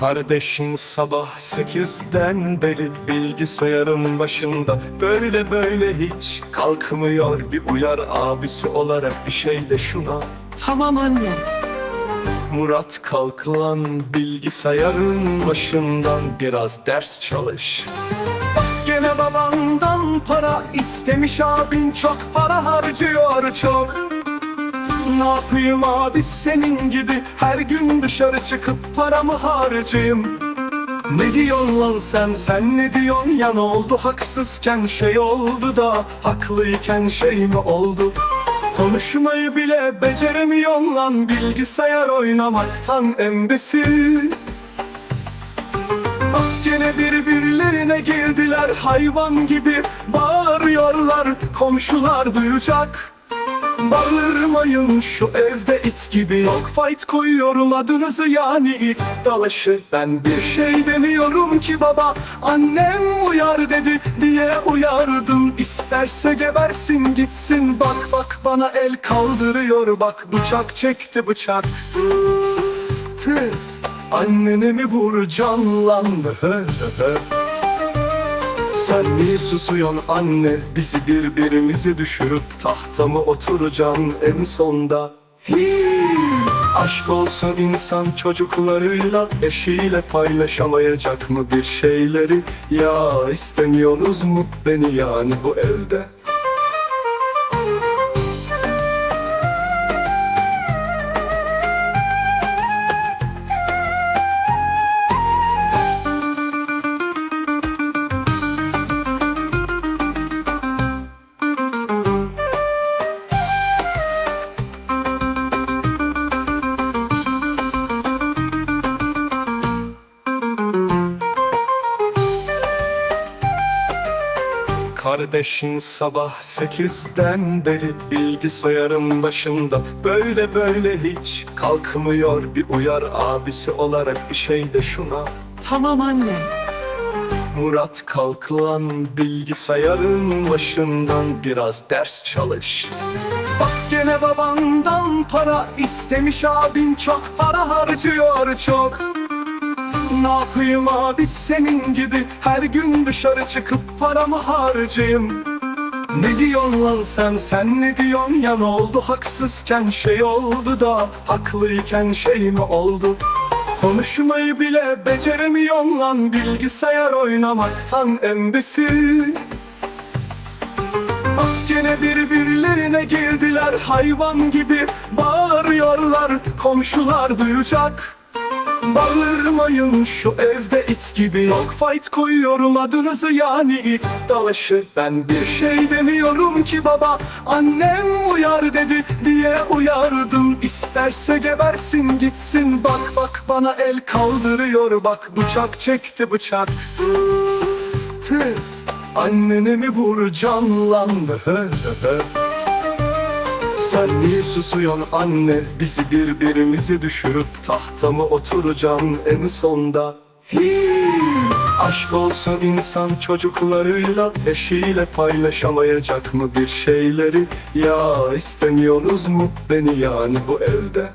Kardeşin sabah sekizden beri bilgisayarın başında. Böyle böyle hiç kalkmıyor. Bir uyar abisi olarak bir şey de şuna. Tamam anne. Murat kalk lan bilgisayarın başından biraz ders çalış. Bak gene babandan para istemiş abin çok para harcıyor çok Ne yapayım abi senin gibi? Her gün dışarı çıkıp paramı harcayayım. Ne diyorsun lan sen? Sen ne diyorsun? Ya ne oldu? Haksızken şey oldu da haklıyken şey mi oldu? Konuşmayı bile beceremiyorsun lan. Bilgisayar oynamaktan embesiz. Bak gene birbirlerine girdiler. Hayvan gibi bağırıyorlar. Komşular duyacak Bağırmayın şu evde it gibi. Yok fight koyuyorum adınızı yani it dalaşı. Ben bir şey demiyorum ki baba Annem uyar dedi diye uyardım. İsterse gebersin gitsin Bak bak bana el kaldırıyor Bak bıçak çekti bıçak. Tüh Annene mi hı hı. Sen niye susuyorsun anne? Bizi birbirimizi düşürüp tahta mı oturacaksın en sonda? Hii. Aşk olsun insan çocuklarıyla Eşiyle paylaşamayacak mı bir şeyleri? Ya istemiyorsunuz mu beni yani bu evde Kardeşin sabah sekizden beri bilgisayarın başında. Böyle böyle hiç kalkmıyor bir uyar abisi olarak bir şey de şuna. Tamam anne. Murat kalk lan bilgisayarın başından biraz ders çalış. Bak gene babandan para istemiş abin çok. Para harcıyor çok Ne yapayım abi senin gibi? Her gün dışarı çıkıp paramı harcayayım. Ne diyorsun lan sen? Sen ne diyorsun? Ya ne oldu? Haksızken şey oldu da haklıyken şey mi oldu? Konuşmayı bile beceremiyorsun lan. Bilgisayar oynamaktan embesiz. Bak gene birbirlerine girdiler. Hayvan gibi bağırıyorlar. Komşular duyacak Bağırmayın şu evde it gibi. Yok fight koyuyorum adınızı yani it dalaşı. Ben bir şey demiyorum ki baba Annem uyar dedi diye uyardım. İsterse gebersin gitsin Bak bak bana el kaldırıyor. Bak bıçak çekti bıçak. Tüh Annene mi vuracaksın lan. Sen niye susuyorsun anne? Bizi birbirimizi düşürüp tahta mı oturacaksın en sonda? Hii. Aşk olsun insan çocuklarıyla Eşiyle paylaşamayacak mı bir şeyleri? Ya istemiyorsunuz mu beni yani bu evde